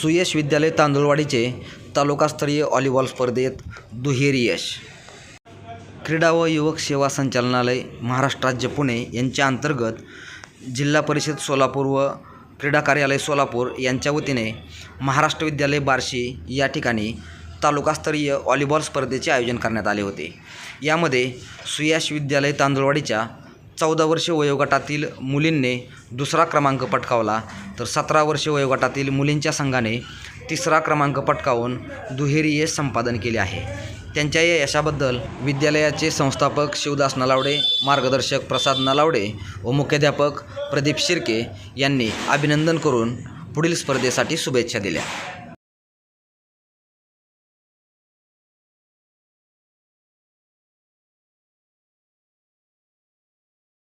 सुयश विद्यालय तांदुळवाडीचे तालुकास्तरीय व्हॉलीबॉल स्पर्धेत दुहेरी यश. क्रीडा व युवक सेवा संचालनालय महाराष्ट्र राज्य पुणे यांच्या अंतर्गत जिल्हा परिषद सोलापूर व क्रीडा कार्यालय सोलापूर यांच्या वतीने महाराष्ट्र विद्यालय बार्शी या ठिकाणी तालुकास्तरीय व्हॉलीबॉल स्पर्धेचे आयोजन करण्यात आले होते. यामध्ये सुयाश विद्यालय तांदुळवाडीच्या चौदा वर्ष वयोगटातील मुलींनी दुसरा क्रमांक पटकावला. तर सतरा वर्ष वयोगटातील मुलींच्या संघाने तिसरा क्रमांक पटकावून दुहेरी यश संपादन केले आहे. त्यांच्या या यशाबद्दल विद्यालयाचे संस्थापक शिवदास नलावडे मार्गदर्शक प्रसाद नलावडे व मुख्याध्यापक प्रदीप शिर्के यांनी अभिनंदन करून पुढील स्पर्धेसाठी शुभेच्छा दिल्या.